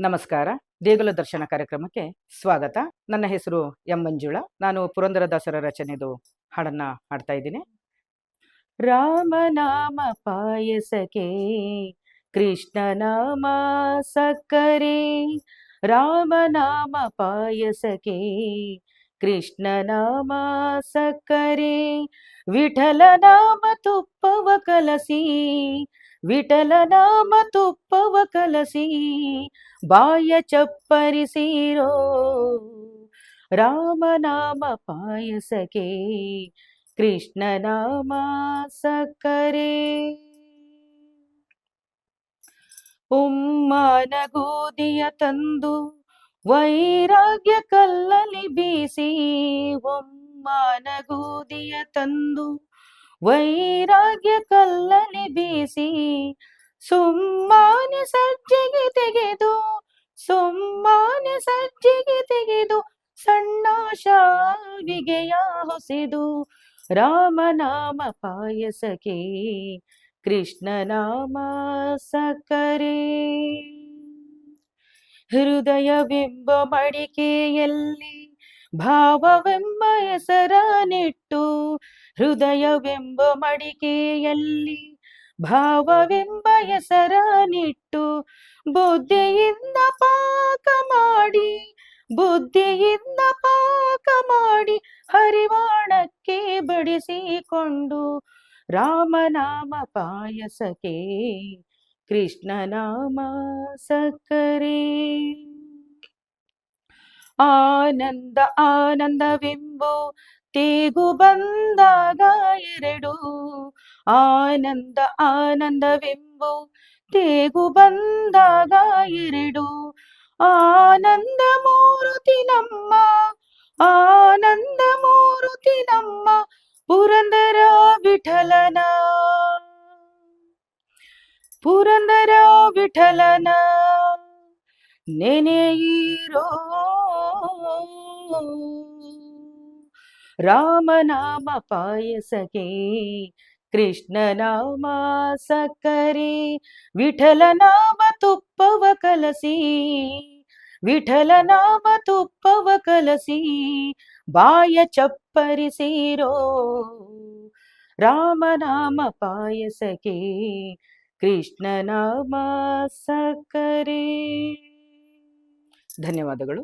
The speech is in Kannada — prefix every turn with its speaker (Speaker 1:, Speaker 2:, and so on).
Speaker 1: ನಮಸ್ಕಾರ. ದೇಗುಲ ದರ್ಶನ ಕಾರ್ಯಕ್ರಮಕ್ಕೆ ಸ್ವಾಗತ. ನನ್ನ ಹೆಸರು ಎಂ ಮಂಜುಳ. ನಾನು ಪುರಂದರದಾಸರ ರಚನೆದು ಹಾಡನ್ನ ಹಾಡ್ತಾ ಇದ್ದೀನಿ. ರಾಮನಾಮ ಪಾಯಸಕ್ಕೆ ಕೃಷ್ಣನಾಮ ಸಕ್ಕರೆ. ರಾಮನಾಮ ಪಾಯಸಕ್ಕೆ ಕೃಷ್ಣನಾಮ ಸಕ್ಕರೆ. ವಿಠಲ ನಾಮ ತುಪ್ಪವ ಕಲಸಿ ವಿಠಲ ನಾಮ ತುಪ್ಪವ ಕಲಸಿ, ಬಾಯ ಚಪ್ಪರಿಸಿರೋ ರಾಮನಾಮ ಪಾಯಸಕ್ಕೆ ಕೃಷ್ಣನಾಮ ಸಕ್ಕರೆ. ಉಮ್ಮನ ಗೋಧಿಯ ತಂದು ವೈರಾಗ್ಯ ಕಲ್ಲಲಿ ಬೀಸಿ ಒಮ್ಮನ ಗೋಧಿಯ ತಂದು ವೈರಾಗ್ಯ ಕಲ್ಲನೆ ಬೀಸಿ ಸುಮ್ಮನೆ ಸಜ್ಜಿಗೆ ತೆಗೆದು, ಸುಮ್ಮನೆ ಸಜ್ಜಿಗೆ ತೆಗೆದು ಸಣ್ಣ ಶಾವಿಗೆಯ ಹೊಸೆದು ರಾಮನಾಮ ಪಾಯಸಕ್ಕೆ ಕೃಷ್ಣನಾಮ ಹೃದಯ ಹೃದಯವೆಂಬ ಮಡಿಕೆಯಲ್ಲಿ ಭಾವವೆಂಬ ಹೆಸರ ನೆಟ್ಟು ಹೃದಯವೆಂಬ ಮಡಿಕೆಯಲ್ಲಿ ಭಾವವೆಂಬ ಹೆಸರ ನಿಟ್ಟು ಬುದ್ಧಿಯಿಂದ ಪಾಕ ಮಾಡಿ, ಬುದ್ಧಿಯಿಂದ ಪಾಕ ಮಾಡಿ ಹರಿವಾಣಕ್ಕೆ ಬಡಿಸಿಕೊಂಡು ರಾಮನಾಮ ಪಾಯಸಕ್ಕೆ ಕೃಷ್ಣನಾಮ ಸಕ್ಕರೆ. ಆನಂದ, ಆನಂದವೆಂಬು ತೇಗು ಬಂದಾಗ ಎರಡು, ಆನಂದ ಆನಂದವೆಂಬು ತೇಗು ಬಂದಾಗ ಎರಡು, ಆನಂದ ಮೂರುತಿ ನಮ್ಮ, ಆನಂದ ಮೂರುತಿ ನಮ್ಮ ಪುರಂದರ ವಿಠಲನ. ಪುರಂದರ ವಿಠಲನ. ನೆನೆಯಿರೋ ರಾಮನಾಮ ಪಾಯಸಕ್ಕೆ ಕೃಷ್ಣನಾಮ ಸಕ್ಕರೆ ವಿಠಲನಾಮ ತುಪ್ಪವ ಕಲಸಿ ವಿಠಲನಾಮ ತುಪ್ಪವ ಕಲಸಿ, ಬಾಯ ಚಪ್ಪರಿಸಿರೋ ರಾಮನಾಮ ಪಾಯಸಕ್ಕೆ ಕೃಷ್ಣನಾಮ ಸಕ್ಕರೆ. ಧನ್ಯವಾದಗಳು.